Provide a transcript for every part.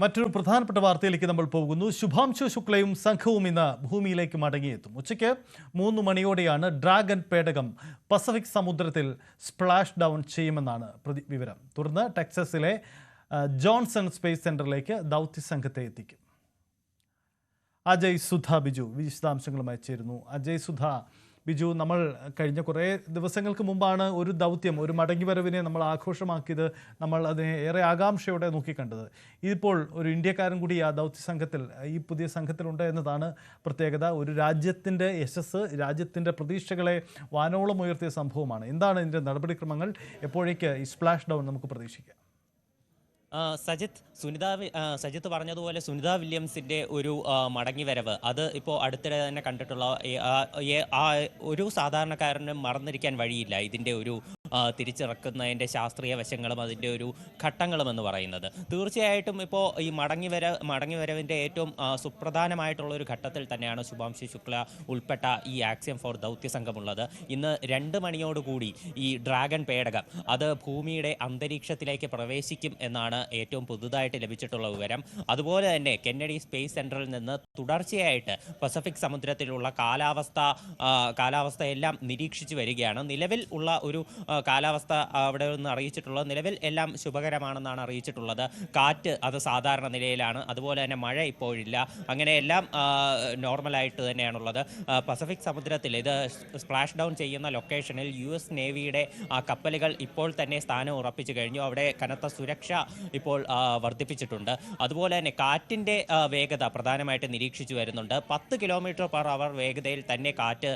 മറ്റൊരു പ്രധാനപ്പെട്ട വാർത്തയിലേക്ക് നമ്മൾ പോകുന്നു. ശുഭാംശു ശുക്ലയും സംഘവും ഇന്ന് ഭൂമിയിലേക്ക് മടങ്ങിയെത്തും. ഉച്ചയ്ക്ക് മൂന്ന് മണിയോടെയാണ് ഡ്രാഗൺ പേടകം പസഫിക് സമുദ്രത്തിൽ സ്പ്ലാഷ് ഡൗൺ ചെയ്യുമെന്നാണ് പ്രതി വിവരം. തുടർന്ന് ടെക്സസിലെ ജോൺസൺ സ്പേസ് സെന്ററിലേക്ക് ദൗത്യ സംഘത്തെ എത്തിക്കും. അജയ് സുധ ബിജു വിശദാംശങ്ങളുമായി ചേരുന്നു. അജയ് സുധ ബിജു നമ്മൾ കഴിഞ്ഞ കുറേ ദിവസങ്ങൾക്ക് മുമ്പാണ് ഒരു ദൗത്യം ഒരു മടങ്ങിവരവിനെ നമ്മൾ ആഘോഷമാക്കിയത് നമ്മൾ അതിനെ ഏറെ ആകാംക്ഷയോടെ നോക്കിക്കണ്ടത്. ഇപ്പോൾ ഒരു ഇന്ത്യക്കാരൻ കൂടി ആ ദൗത്യ സംഘത്തിൽ ഈ പുതിയ സംഘത്തിലുണ്ട് എന്നതാണ് പ്രത്യേകത. ഒരു രാജ്യത്തിന്റെ യശസ് രാജ്യത്തിന്റെ പ്രതീക്ഷകളെ വാനോളം ഉയർത്തിയ സംഭവമാണ്. എന്താണ് ഇതിന്റെ നടപടിക്രമങ്ങൾ? എപ്പോഴേക്ക് ഈ സ്പ്ലാഷ് ഡൗൺ നമുക്ക് പ്രതീക്ഷിക്കാം. സജിത്ത് സുനിത സജിത്ത് പറഞ്ഞതുപോലെ സുനിത വില്യംസിന്റെ ഒരു മടങ്ങി മടങ്ങിവരവ്. അത് ഇപ്പോൾ അടുത്തിടെ തന്നെ കണ്ടിട്ടുള്ള ഒരു സാധാരണക്കാരനും മറന്നിരിക്കാൻ വഴിയില്ല ഇതിന്റെ ഒരു ആ, തിരിച്ചിറക്കുന്നതിന്റെ ശാസ്ത്രീയ വശങ്ങളും അതിന്റെ ഒരു ഘട്ടങ്ങളും എന്ന് പറയുന്നത്. തീർച്ചയായിട്ടും ഇപ്പോൾ ഈ മടങ്ങി വര മടങ്ങി വരവിന്റെ ഏറ്റവും സുപ്രധാനമായിട്ടുള്ള ഒരു ഘട്ടത്തിൽ തന്നെയാണ് ശുഭാംശു ശുക്ല ഉൾപ്പെട്ട ഈ ആക്സിയം ഫോർ ദൗത്യ സംഘമുള്ളത്. ഇന്ന് രണ്ട് മണിയോടുകൂടി ഈ ഡ്രാഗൺ പേടകം അത് ഭൂമിയുടെ അന്തരീക്ഷത്തിലേക്ക് പ്രവേശിക്കും എന്നാണ് ഏറ്റവും പുതുതായിട്ട് ലഭിച്ചിട്ടുള്ള വിവരം. അതുപോലെ തന്നെ കെന്നഡി സ്പേസ് സെന്ററിൽ നിന്ന് തുടർച്ചയായിട്ട് പസഫിക് സമുദ്രത്തിലുള്ള കാലാവസ്ഥ കാലാവസ്ഥയെല്ലാം നിരീക്ഷിച്ചു വരികയാണ്. നിലവിൽ ഉള്ള ഒരു കാലാവസ്ഥ അവിടെ നിന്ന് അറിയിച്ചിട്ടുള്ളത്. നിലവിൽ എല്ലാം ശുഭകരമാണെന്നാണ് അറിയിച്ചിട്ടുള്ളത്. കാറ്റ് അത് സാധാരണ നിലയിലാണ്. അതുപോലെ തന്നെ മഴ ഇപ്പോഴില്ല. അങ്ങനെ എല്ലാം നോർമലായിട്ട് തന്നെയാണുള്ളത്. പസഫിക് സമുദ്രത്തിൽ ഇത് സ്പ്ലാഷ് ഡൗൺ ചെയ്യുന്ന ലൊക്കേഷനിൽ യു എസ് നേവിയുടെ കപ്പലുകൾ ഇപ്പോൾ തന്നെ സ്ഥാനം ഉറപ്പിച്ചു കഴിഞ്ഞു. അവിടെ കനത്ത സുരക്ഷ ഇപ്പോൾ വർദ്ധിപ്പിച്ചിട്ടുണ്ട്. അതുപോലെ തന്നെ കാറ്റിന്റെ വേഗത പ്രധാനമായിട്ട് നിരീക്ഷിച്ചു വരുന്നുണ്ട്. പത്ത് കിലോമീറ്റർ പെർ അവർ വേഗതയിൽ തന്നെ കാറ്റ്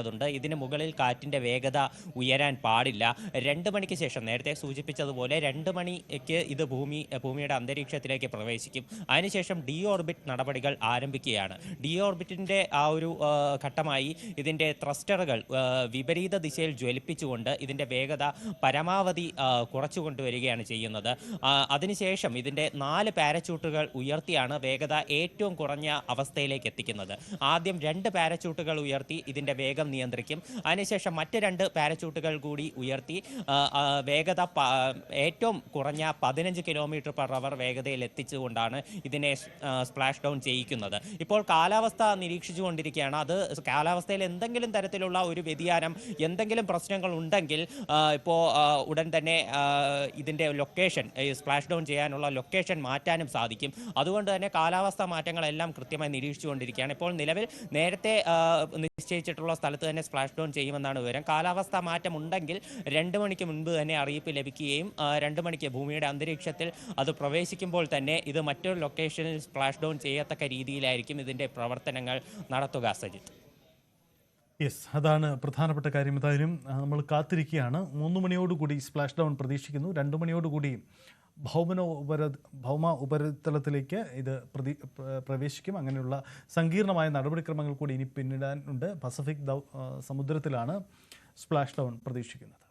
നിലനിൽക്കേണ്ടതുണ്ട് ഇതിന് മുകളിൽ കാറ്റിന്റെ വേഗത ഉയരാൻ പാടില്ല. രണ്ട് മണിക്ക് ശേഷം നേരത്തെ സൂചിപ്പിച്ചതുപോലെ രണ്ട് മണിക്ക് ഇത് ഭൂമി ഭൂമിയുടെ അന്തരീക്ഷത്തിലേക്ക് പ്രവേശിക്കും. അതിനുശേഷം ഡി ഓർബിറ്റ് നടപടികൾ ആരംഭിക്കുകയാണ്. ഡി ഓർബിറ്റിന്റെ ആ ഒരു ഘട്ടമായി ഇതിന്റെ ത്രസ്റ്ററുകൾ വിപരീത ദിശയിൽ ജ്വലിപ്പിച്ചുകൊണ്ട് ഇതിന്റെ വേഗത പരമാവധി കുറച്ചു കൊണ്ടുവരികയാണ് ചെയ്യുന്നത്. അതിനുശേഷം ഇതിന്റെ നാല് പാരച്യൂട്ടുകൾ ഉയർത്തിയാണ് വേഗത ഏറ്റവും കുറഞ്ഞ അവസ്ഥയിലേക്ക് എത്തിക്കുന്നത്. ആദ്യം രണ്ട് പാരച്യൂട്ടുകൾ ഉയർത്തി ഇതിന്റെ വേഗം നിയന്ത്രിക്കും. അതിനുശേഷം മറ്റ് രണ്ട് പാരച്യൂട്ടുകൾ കൂടി ഉയർത്തി വേഗത ഏറ്റവും കുറഞ്ഞ പതിനഞ്ച് കിലോമീറ്റർ പെർ അവർ വേഗതയിൽ എത്തിച്ചുകൊണ്ടാണ് ഇതിനെ സ്പ്ലാഷ് ഡൗൺ ചെയ്യിക്കുന്നത്. ഇപ്പോൾ കാലാവസ്ഥ നിരീക്ഷിച്ചു കൊണ്ടിരിക്കുകയാണ് അത് കാലാവസ്ഥയിൽ എന്തെങ്കിലും തരത്തിലുള്ള ഒരു വ്യതിയാനം എന്തെങ്കിലും പ്രശ്നങ്ങൾ ഉണ്ടെങ്കിൽ ഇപ്പോൾ ഉടൻ തന്നെ ഇതിന്റെ ലൊക്കേഷൻ സ്പ്ലാഷ് ഡൗൺ ചെയ്യാനുള്ള ലൊക്കേഷൻ മാറ്റാനും സാധിക്കും. അതുകൊണ്ട് തന്നെ കാലാവസ്ഥ മാറ്റങ്ങളെല്ലാം കൃത്യമായി നിരീക്ഷിച്ചുകൊണ്ടിരിക്കുകയാണ്. ഇപ്പോൾ നിലവിൽ നേരത്തെ നിശ്ചയിച്ചിട്ടുള്ള നിശ്ചയിച്ചിട്ടുള്ള സ്ഥലത്ത് തന്നെ സ്പ്ലാഷ് ഡൗൺ ചെയ്യുമെന്നാണ് വിവരം. കാലാവസ്ഥ മാറ്റമുണ്ടെങ്കിൽ രണ്ട് മണിക്ക് മുൻപ് തന്നെ അറിയിപ്പ് ലഭിക്കുകയും രണ്ട് മണിക്ക് ഭൂമിയുടെ അന്തരീക്ഷത്തിൽ അത് പ്രവേശിക്കുമ്പോൾ തന്നെ ഇത് മറ്റൊരു ലൊക്കേഷനിൽ സ്പ്ലാഷ് ഡൗൺ ചെയ്യത്തക്ക രീതിയിലായിരിക്കും ഇതിന്റെ പ്രവർത്തനങ്ങൾ നടത്തുക സജിത്ത് യെസ് അതാണ് പ്രധാനപ്പെട്ട കാര്യം. എന്തായാലും നമ്മൾ കാത്തിരിക്കുകയാണ്. മൂന്ന് മണിയോടുകൂടി സ്പ്ലാഷ് ഡൗൺ പ്രതീക്ഷിക്കുന്നു. രണ്ട് മണിയോടുകൂടി ഭൗമന ഉപര ഭൗമ ഉപരിതലത്തിലേക്ക് ഇത് പ്രതി പ്രവേശിക്കും. അങ്ങനെയുള്ള സങ്കീർണമായ നടപടിക്രമങ്ങൾ കൂടി ഇനി പിന്നിടാനുണ്ട് പസഫിക് സമുദ്രത്തിലാണ് സ്പ്ലാഷ് ഡൗൺ പ്രതീക്ഷിക്കുന്നത്.